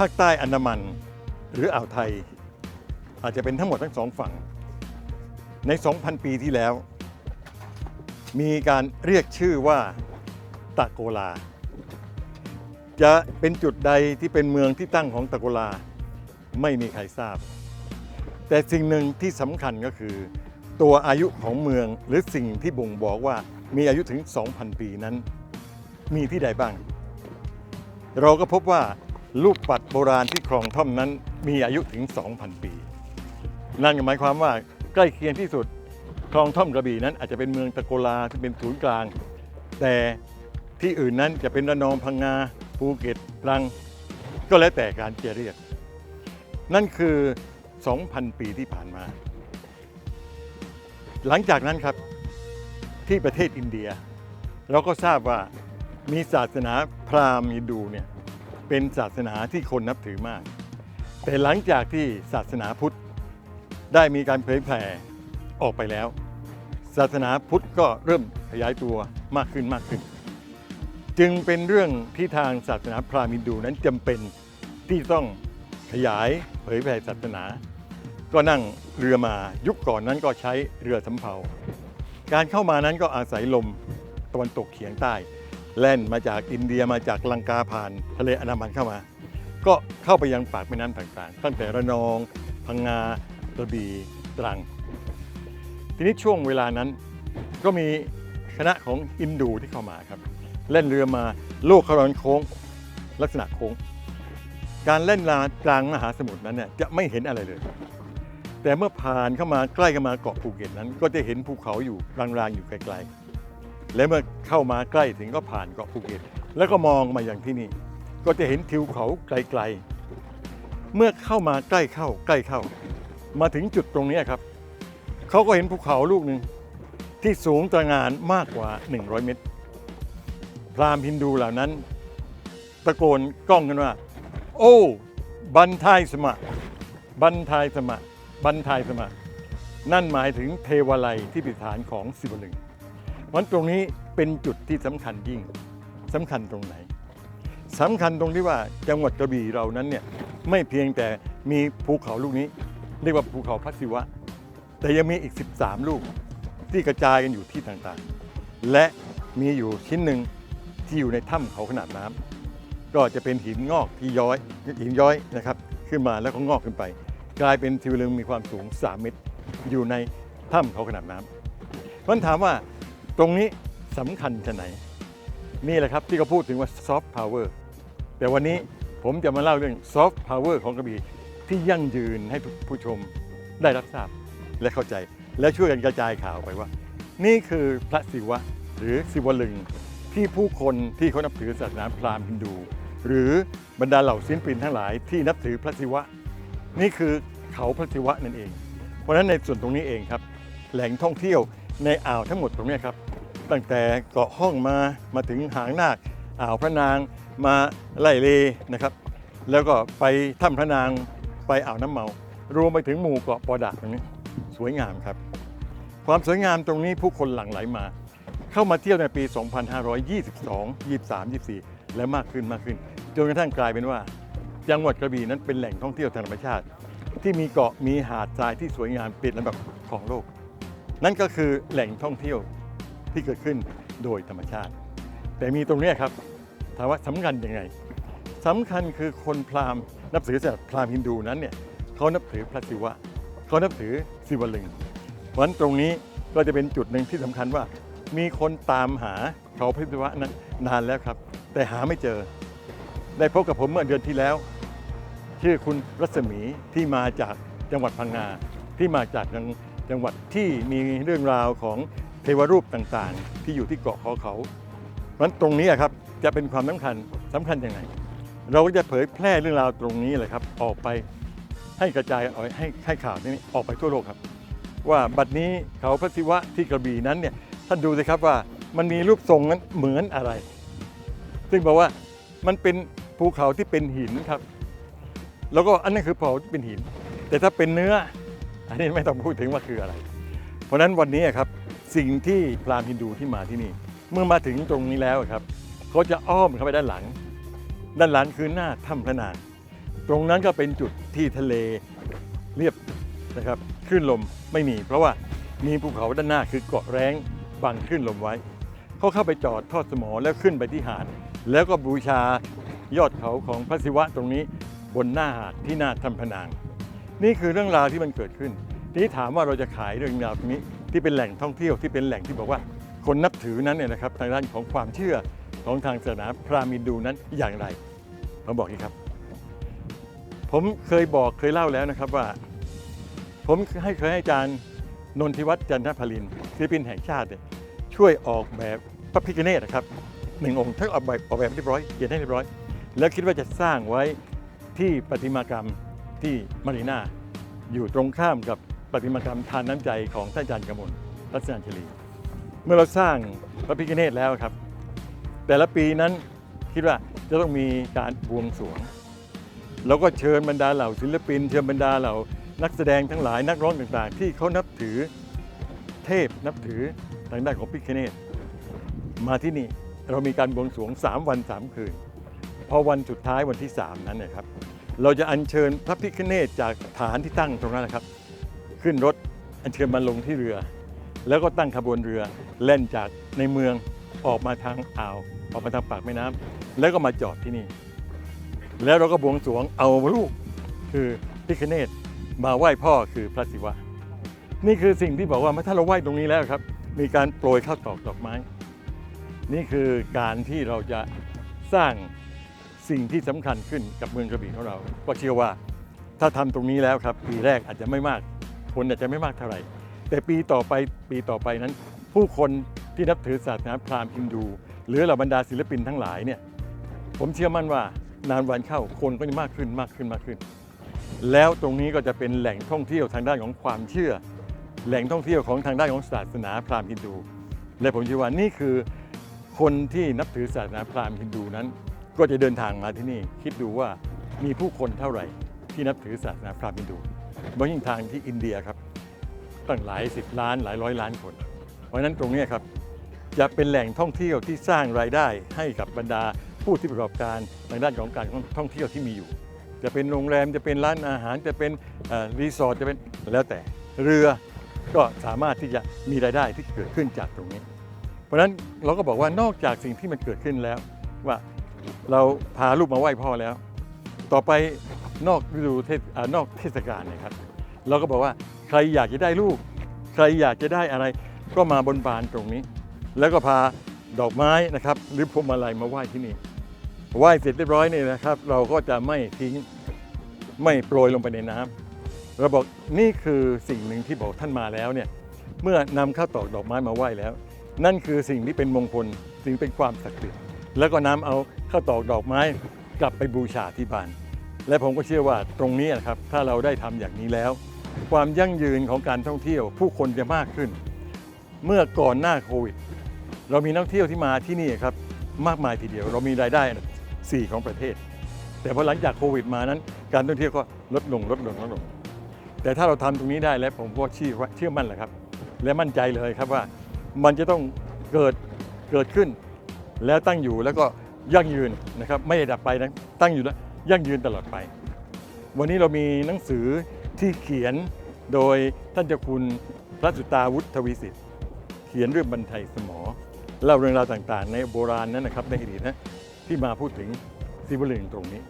ภาคใต้อันดามัน หรืออ่าวไทย อาจจะเป็นทั้งหมดทั้งสองฝั่ง ใน 2,000 ปีที่แล้ว มีการเรียกชื่อว่าตะโกลา จะเป็นจุดใดที่เป็นเมืองที่ตั้งของตะโกลา ไม่มีใครทราบ แต่สิ่งหนึ่งที่สำคัญก็คือ ตัวอายุของเมืองหรือสิ่งที่บ่งบอกว่ามีอายุถึง 2,000 ปีนั้น มีที่ใดบ้าง เราก็พบว่า รูปปัดโบราณที่คลองท่อมนั้นมีอายุถึง 2,000 ปี นั่นหมายความว่าใกล้เคียงที่สุดคลองท่อมกระบี่นั้นอาจจะเป็นเมืองตะโกลาที่เป็นศูนย์กลาง แต่ที่อื่นนั้นจะเป็นระนองพังงาภูเก็ตตรัง ก็แล้วแต่การจะเรียก นั่นคือ 2,000 ปีที่ผ่านมา หลังจากนั้นครับที่ประเทศอินเดีย เราก็ทราบว่ามีศาสนาพราหมณ์ฮินดูเนี่ย เป็นศาสนาที่คนนับถือมาก แต่หลังจากที่ศาสนาพุทธได้มีการเผยแผ่ออกไปแล้ว ศาสนาพุทธก็เริ่มขยายตัวมากขึ้นมากขึ้น จึงเป็นเรื่องที่ทางศาสนาพราหมณ์ฮินดูนั้นจำเป็นที่ต้องขยายเผยแผ่ศาสนา ก็นั่งเรือมายุคก่อนนั้นก็ใช้เรือสำเภา การเข้ามานั้นก็อาศัยลมตะวันตกเฉียงใต้ แล่นมาจากอินเดียมาจากลังกาผ่านทะเลอันดามันเข้ามา ก็เข้าไปยังปากแม่น้ำต่างๆ ตั้งแต่ระนองพังงากระบี่ตรัง ทีนี้ช่วงเวลานั้นก็มีคณะของอินดูที่เข้ามาครับเล่นเรือมาโลกเขารอนโค้งลักษณะโค้ง การเล่นลากลางมหาสมุทรนั้นเนี่ยจะไม่เห็นอะไรเลย แต่เมื่อผ่านเข้ามาใกล้เข้ามาเกาะภูเก็ตนั้น ก็จะเห็นภูเขาอยู่รางๆอยู่ไกลๆ และเมื่อเข้ามาใกล้ถึงก็ผ่านเกาะภูเก็ต แล้วก็มองมาอย่างที่นี่ ก็จะเห็นทิวเขาไกลๆ เมื่อเข้ามาใกล้เข้าใกล้เข้า มาถึงจุดตรงนี้ครับ เขาก็เห็นภูเขาลูกหนึ่งที่สูงตระหงานมากกว่า 100 เมตร พราหมณ์ฮินดูเหล่านั้น ตะโกนก้องกันว่า โอ้บันทายสมะ บันทายสมะ บันทายสมะ นั่นหมายถึงเทวาลัยที่ปิฐานของศิวลึง วันตรงนี้เป็นจุดที่สำคัญยิ่งสำคัญตรงไหนสำคัญตรงที่ว่าจังหวัดกระบี่เรานั้นเนี่ยไม่เพียงแต่มีภูเขาลูกนี้ เรียกว่าภูเขาพัสิวะ แต่ยังมีอีก 13 ลูกที่กระจายกันอยู่ที่ต่างๆ และมีอยู่ชิ้นหนึ่งที่อยู่ในถ้ำเขาขนาดน้ำก็จะเป็นหินงอกที่ย้อยหินย้อยนะครับขึ้นมาแล้วก็งอกขึ้นไป กลายเป็นทิวลึงมีความสูง 3 เมตร อยู่ในถ้ำเขาขนาดน้ำเพราะฉะนั้นถามว่า ตรงนี้สำคัญชะไหนนี่แหละครับที่เขาพูดถึงว่าซอฟต์พาวเวอร์แต่วันนี้ผมจะมาเล่าเรื่องซอฟต์พาวเวอร์ของกระบี่ที่ยั่งยืนให้ผู้ชมได้รับทราบและเข้าใจ และช่วยกันกระจายข่าวไปว่า นี่คือพระศิวะหรือศิวลึงที่ผู้คนที่เขานับถือศาสนาพราหมณ์ฮินดู หรือบรรดาเหล่าศิลปินทั้งหลายที่นับถือพระศิวะ นี่คือเขาพระศิวะนั่นเอง เพราะฉะนั้นในส่วนตรงนี้เองครับ แหล่งท่องเที่ยวในอ่าวทั้งหมดตรงนี้ครับ ตั้งแต่เกาะห้องมามาถึงหางนาคอ่าวพระนางมาไล่เลนะครับ แล้วก็ไปถ้ำพระนางไปอ่าวน้ำเมารวมไปถึงหมู่เกาะปอดาตรงนี้สวยงามครับ ความสวยงามตรงนี้ผู้คนหลั่งไหลมา เข้ามาเที่ยวในปี 2522 23 24 และมากขึ้นมากขึ้นจนกระทั่งกลายเป็นว่า จังหวัดกระบี่นั้นเป็นแหล่งท่องเที่ยวทางธรรมชาติ ที่มีเกาะมีหาดทรายที่สวยงามเป็นลำดับของโลก นั่นก็คือแหล่งท่องเที่ยว ที่เกิดขึ้นโดยธรรมชาติ แต่มีตรงนี้ครับถามว่าสำคัญยังไงสำคัญคือคนพราหมณ์นับถือศาสนาพราหมณ์ฮินดูนั้นเนี่ยเขานับถือพระศิวะเขานับถือศิวลึง เพราะฉะนั้นตรงนี้ก็จะเป็นจุดหนึ่งที่สำคัญว่า มีคนตามหาเขาพระศิวะนั้นนานแล้วครับ แต่หาไม่เจอ ได้พบกับผมเมื่อเดือนที่แล้ว ชื่อคุณรัศมีที่มาจากจังหวัดพังงาที่มาจากจังหวัดที่มีเรื่องราวของ เทวรูปต่างๆ ที่อยู่ที่เกาะเขาเขาเพราะฉะนั้นตรงนี้ครับจะเป็นความสำคัญสำคัญยังไง เราก็จะเผยแพร่เรื่องราวตรงนี้เลยครับ ออกไปให้กระจายออกให้ให้ข่าวนี้ออกไปทั่วโลกครับ ว่าบัดนี้เขาพระศิวะที่กระบี่นั้นเนี่ยท่านดูสิครับว่ามันมีรูปทรงนั้นเหมือนอะไร ซึ่งบอกว่ามันเป็นภูเขาที่เป็นหินครับ แล้วก็อันนั้นคือภูเขาที่เป็นหิน แต่ถ้าเป็นเนื้อ อันนี้ไม่ต้องพูดถึงว่าคืออะไร เพราะฉะนั้นวันนี้ครับ สิ่งที่พราหมณ์ฮินดูที่มาที่นี่ เมื่อมาถึงตรงนี้แล้วครับเขาจะอ้อมเข้าไปด้านหลัง ด้านหลังคือหน้าถ้ำพระนางตรงนั้นก็เป็นจุดที่ทะเลเรียบนะครับคลื่นลมไม่มี เพราะว่ามีภูเขาด้านหน้าคือเกาะแร้งบังคลื่นลมไว้เขาเข้าไปจอดทอดสมอแล้วขึ้นไปที่หาดแล้วก็บูชายอดเขาของพระศิวะตรงนี้บนหน้าหาดที่หน้าถ้ำพะนาง นี่คือเรื่องราวที่มันเกิดขึ้น ทีนี้ถามว่าเราจะขายเรื่องราวตรงนี้ที่เป็นแหล่งท่องเที่ยวที่เป็นแหล่งที่บอกว่า คนนับถือนั้นเนี่ยนะครับทางด้านของความเชื่อของทางศาสนาพราหมณ์ฮินดูนั้นอย่างไรผมบอกนี้ครับ ผมเคยบอกเคยเล่าแล้วนะครับว่า ผมให้เคยให้อาจารย์นนทิวัฒน์จันทพลินศิลปินแห่งชาติเนี่ยช่วยออกแบบพระพิฆเนศนะครับหนึ่งองค์ทั้งออกแบบออกแบบเรียบร้อยเขียนให้เรียบร้อย แล้วคิดว่าจะสร้างไว้ที่ประติมากรรมที่มารีนาอยู่ตรงข้ามกับ ประติมากรรมทานน้ำใจของท่านอาจารย์กมลรัตนชลี เมื่อเราสร้างพระพิฆเนศแล้วครับ แต่ละปีนั้นคิดว่าจะต้องมีการบวงสรวง แล้วก็เชิญบรรดาเหล่าศิลปิน เชิญบรรดาเหล่านักแสดงทั้งหลายนักร้องต่างๆ ที่เขานับถือเทพนับถือทางด้านของพิฆเนศมาที่นี่เรามีการบวงสรวง 3 วัน 3 คืน พอวันสุดท้ายวันที่ 3 นั้นเนะครับ เราจะอัญเชิญพระพิฆเนศจากฐานที่ตั้งตรงนั้นนะครับ ขึ้นรถอัญเชิญมาลงที่เรือ แล้วก็ตั้งขบวนเรือแล่นจากในเมืองออกมาทางอ่าวออกมาทางปากแม่น้ำแล้วก็มาจอดที่นี่ แล้วเราก็บวงสรวงเอาลูกคือพิคเนตมาไหว้พ่อคือพระศิวะ นี่คือสิ่งที่บอกว่าถ้าเราไหว้ตรงนี้แล้วครับ มีการโปรยข้าวตอกดอกไม้ นี่คือการที่เราจะสร้างสิ่งที่สำคัญขึ้นกับเมืองกระบี่ของเรา ก็เชื่อว่าถ้าทำตรงนี้แล้วครับปีแรกอาจจะไม่มาก คนอาจจะไม่มากเท่าไหร่ แต่ปีต่อไปปีต่อไปนั้น ผู้คนที่นับถือศาสนาพราหมณ์ฮินดู หรือเหล่าบรรดาศิลปินทั้งหลายเนี่ยผมเชื่อมั่นว่านานวันเข้าคนก็จะมากขึ้นมากขึ้นมากขึ้น แล้วตรงนี้ก็จะเป็นแหล่งท่องเที่ยวทางด้านของความเชื่อ แหล่งท่องเที่ยวของทางด้านของศาสนาพราหมณ์ฮินดู และผมเชื่อว่านี่คือคนที่นับถือศาสนาพราหมณ์ฮินดูนั้น ก็จะเดินทางมาที่นี่คิดดูว่ามีผู้คนเท่าไหร่ที่นับถือศาสนาพราหมณ์ฮินดู บางยิ่งทางที่อินเดียครับตั้งหลายสิบล้านหลายร้อยล้านคน เพราะฉะนั้นตรงนี้ครับจะเป็นแหล่งท่องเที่ยวที่สร้างรายได้ให้กับบรรดาผู้ที่ประกอบการทางด้านของการท่องเที่ยวที่มีอยู่ จะเป็นโรงแรมจะเป็นร้านอาหารจะเป็นรีสอร์ทจะเป็นแล้วแต่เรือก็สามารถที่จะมีรายได้ที่เกิดขึ้นจากตรงนี้ เพราะฉะนั้นเราก็บอกว่านอกจากสิ่งที่มันเกิดขึ้นแล้ว ว่าเราพาลูกมาไหว้พ่อแล้ว ต่อไป นอกฤดูเทศนอกเทศกาลเนะครับ เราก็บอกว่าใครอยากจะได้ลูก ใครอยากจะได้อะไร ก็มาบนบานตรงนี้ แล้วก็พาดอกไม้นะครับ หรือพวงมาลัยมาไหว้ที่นี่ไหว้เสร็จเรียบร้อยนี่นะครับ เราก็จะไม่ทิ้งไม่โปรยลงไปในน้ำเราบอกนี่คือสิ่งหนึ่งที่บอกท่านมาแล้วเนี่ยเมื่อนำข้าวตอกดอกไม้มาไหว้แล้ว นั่นคือสิ่งที่เป็นมงคลสิ่งเป็นความศักดิ์สิทธิ์แล้วก็นำเอาข้าวตอกดอกไม้กลับไปบูชาที่บ้าน และผมก็เชื่อว่าตรงนี้นะครับถ้าเราได้ทำอย่างนี้แล้ว ความทั่งยืนของการท่องเที่ยว ผู้คนจะมากขึ้น เมื่อก่อนหน้าโควิด เรามีนักเที่ยวที่มาที่นี่ครับมากมายทีเดียว เรามีรายได้อันดับสี่ของประเทศ แต่พอหลังจากโควิดมานั้น การท่องเที่ยวก็ลดลงลดลงลดลง แต่ถ้าเราทำตรงนี้ได้แล้วผมก็เชื่อว่าเชื่อมั่นแหละครับ และมั่นใจเลยครับว่ามันจะต้องเกิดเกิดขึ้น แล้วตั้งอยู่แล้วก็ยั่งยืนนะครับ ไม่ได้ดับไปนะตั้งอยู่แล้ว ยั่งยืนตลอดไป วันนี้เรามีหนังสือที่เขียนโดยท่านเจ้าคุณพระสุตาวุฒวิสิทธิ์ เขียนเรื่องบรรทัยสมอเล่าเรื่องราวต่างๆ ในโบราณนั้นนะครับในอดีตนะที่มาพูดถึงศิวลึงตรงนี้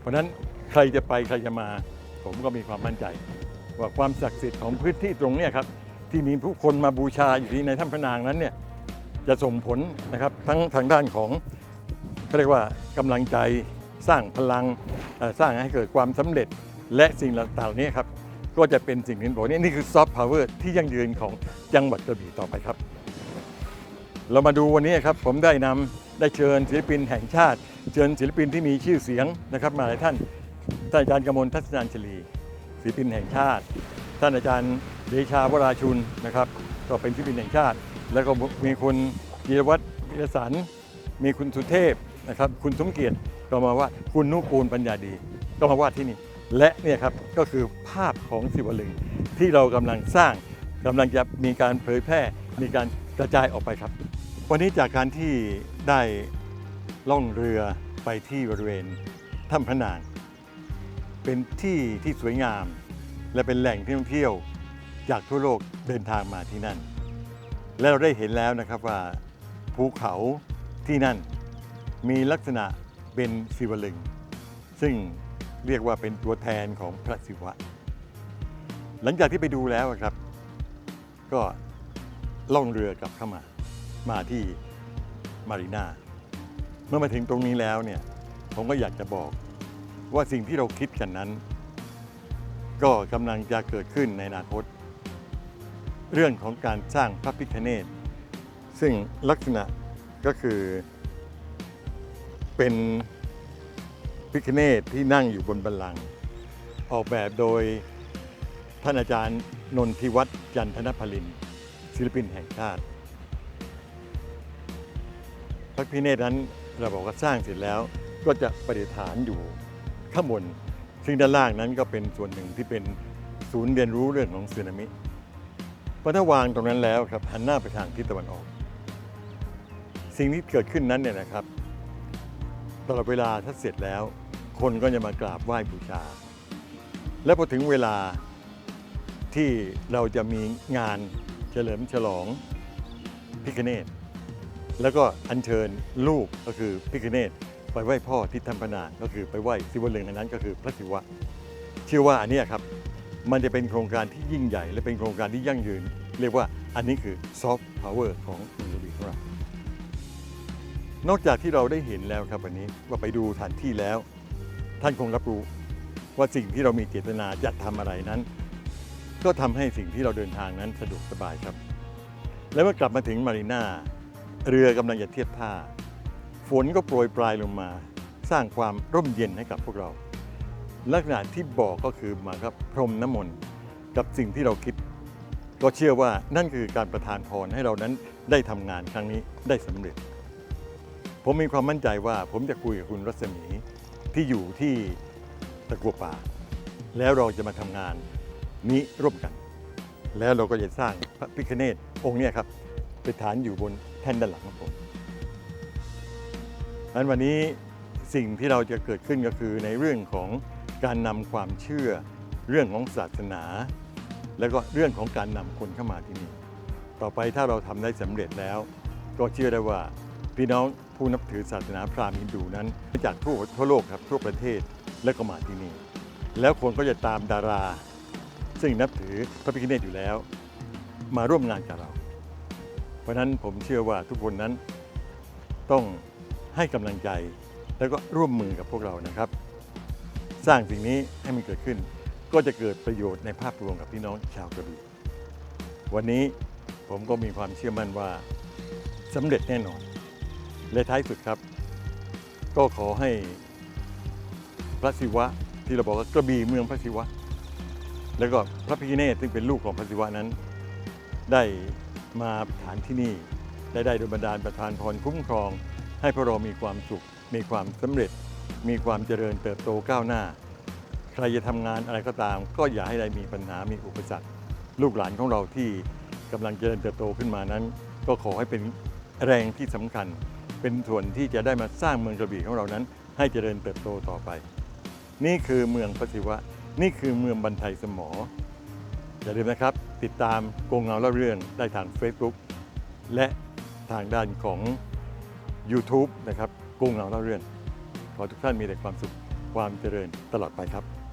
เพราะนั้นใครจะไปใครจะมา ผมก็มีความมั่นใจ ว่าความศักดิ์สิทธิ์ของพื้นที่ตรงนี้ครับที่มีผู้คนมาบูชาอยู่ที่ในถ้ำพระนางนั้นเนี่ยจะส่งผลนะครับทั้งทางด้านของเขาเรียกว่ากำลังใจ สร้างพลังสร้างให้เกิดความสำเร็จและสิ่งต่างๆเหล่านี้ครับก็จะเป็นสิ่งที่บอกนี่นี่คือซอฟต์พาวเวอร์ที่ยั่งยืนของจังหวัดกระบี่ต่อไปครับ เรามาดูวันนี้ครับผมได้นำได้เชิญศิลปินแห่งชาติ เชิญศิลปินที่มีชื่อเสียงนะครับ มาหลายท่านท่านอาจารย์กมลทัศนานชลีศิลปินแห่งชาติ ท่านอาจารย์เดชาวราชุนนะครับ ก็เป็นศิลปินแห่งชาติ แล้วก็มีคุณยีรวัตรวิรสันมีคุณสุเทพนะครับ คุณสมเกียรติ ก็มาว่าคุณนุกูลปัญญาดี ก็มาวาดที่นี่ และเนี่ยครับก็คือภาพของศิวลึงที่เรากำลังสร้างกำลังจะมีการเผยแพร่ มีการกระจายออกไปครับ วันนี้จากการที่ได้ล่องเรือไปที่บริเวณถ้ำพระนาง เป็นที่ที่สวยงาม และเป็นแหล่งที่ท่องเที่ยวจากทั่วโลกเดินทางมาที่นั่น และเราได้เห็นแล้วนะครับว่าภูเขาที่นั่นมีลักษณะ เป็นศิวลึง ซึ่งเรียกว่าเป็นตัวแทนของพระศิวะ หลังจากที่ไปดูแล้วครับ ก็ล่องเรือกลับเข้ามา มาที่มารีนาเมื่อมาถึงตรงนี้แล้วเนี่ยผมก็อยากจะบอกว่าสิ่งที่เราคิดกันนั้น ก็กำลังจะเกิดขึ้นในอนาคต เรื่องของการสร้างพระพิฆเนศซึ่งลักษณะก็คือ เป็นพิฆเนศที่นั่งอยู่บนบัลลังก์ออกแบบโดยท่านอาจารย์นนทิวัฒน์จันทนพลิน ศิลปินแห่งชาติ พระพิเนศนั้นเราบอกว่าสร้างเสร็จแล้วก็จะประดิษฐานอยู่ข้างบน ซึ่งด้านล่างนั้นก็เป็นส่วนหนึ่งที่เป็นศูนย์เรียนรู้เรื่องของสึนามิพอถ้าวางตรงนั้นแล้วครับหันหน้าไปทางทิศตะวันออก สิ่งที่เกิดขึ้นนั้นเนี่ยนะครับ ตลอดเวลาถ้าเสร็จแล้ว คนก็จะมากราบไหว้บูชา และพอถึงเวลาที่เราจะมีงานเฉลิมฉลองพิคเนตแล้วก็อัญเชิญลูกก็คือพิคเนตไปไหว้พ่อที่ทัมพนานก็คือไปไหว้ศิวลึงอันนั้นก็คือพระศิวะ เชื่อว่าอันนี้ครับ มันจะเป็นโครงการที่ยิ่งใหญ่ และเป็นโครงการที่ยั่งยืน เรียกว่าอันนี้คือซอฟต์พาวเวอร์ของมืองกระบี่ของเรา นอกจากที่เราได้เห็นแล้วครับวันนี้ว่าไปดูสถานที่แล้ว ท่านคงรับรู้ว่าสิ่งที่เรามีเจตนาจะทำอะไรนั้น ก็ทำให้สิ่งที่เราเดินทางนั้นสะดวกสบายครับ และเมื่อกลับมาถึงมารีนาเรือกำลังจะเทียบท่า ฝนก็โปรยปลายลงมา สร้างความร่มเย็นให้กับพวกเรา ลักษณะที่บอกก็คือมาครับพรมน้ำมนต์กับสิ่งที่เราคิด ก็เชื่อว่านั่นคือการประทานพรให้เรานั้นได้ทำงานครั้งนี้ได้สำเร็จ ผมมีความมั่นใจว่าผมจะคุยกับคุณรัศมีที่อยู่ที่ตะกัวป่า แล้วเราจะมาทำงานนี้ร่วมกัน แล้วเราก็จะสร้างพระพิฆเนศองค์เนี้ครับเป็นฐานอยู่บนแท่นด้านหลังของผมดังนั้นวันนี้สิ่งที่เราจะเกิดขึ้นก็คือในเรื่องของการนำความเชื่อ เรื่องของศาสนา แล้วก็เรื่องของการนำคนเข้ามาที่นี่ ต่อไปถ้าเราทำได้สำเร็จแล้ว ก็เชื่อได้ว่าพี่น้อง ผู้นับถือศาสนาพราหมณ์ฮินดูนั้น จากทั่วทั่วโลกครับทั่วประเทศแล้วก็มาที่นี่ แล้วคนก็จะตามดารา ซึ่งนับถือพระพิฆเนศอยู่แล้ว มาร่วมงานกับเรา เพราะฉะนั้นผมเชื่อว่าทุกคนนั้นต้องให้กำลังใจแล้วก็ร่วมมือกับพวกเรานะครับ สร้างสิ่งนี้ให้มันเกิดขึ้น ก็จะเกิดประโยชน์ในภาพรวมกับพี่น้องชาวกระบี่วันนี้ผมก็มีความเชื่อมั่นว่าสำเร็จแน่นอน และท้ายสุดครับ ก็ขอให้พระศิวะที่เราบอกว่ากระบี่เมืองพระศิวะ แล้วก็พระพิฆเนศซึ่งเป็นลูกของพระศิวะนั้น ได้มาฐานที่นี่ได้ได้โดยบันดาลประทานพรคุ้มครอง ให้พวกเรามีความสุข มีความสำเร็จ มีความเจริญเติบโตก้าวหน้า ใครจะทำงานอะไรก็ตาม ก็อย่าให้ได้มีปัญหามีอุปสรรค ลูกหลานของเราที่กำลังเจริญเติบโตขึ้นมานั้น ก็ขอให้เป็นแรงที่สำคัญ เป็นส่วนที่จะได้มาสร้างเมืองกระบี่ของเรานั้น ให้เจริญเติบโตต่อไป นี่คือเมืองพระศิวะ นี่คือเมืองบันไทยสมอ อย่าลืมนะครับ ติดตามกงเงาเล่าเรื่องได้ทาง Facebook และทางด้านของ YouTube นะครับกงเงาเล่าเรื่อง ขอทุกท่านมีแต่ความสุขความเจริญตลอดไปครับ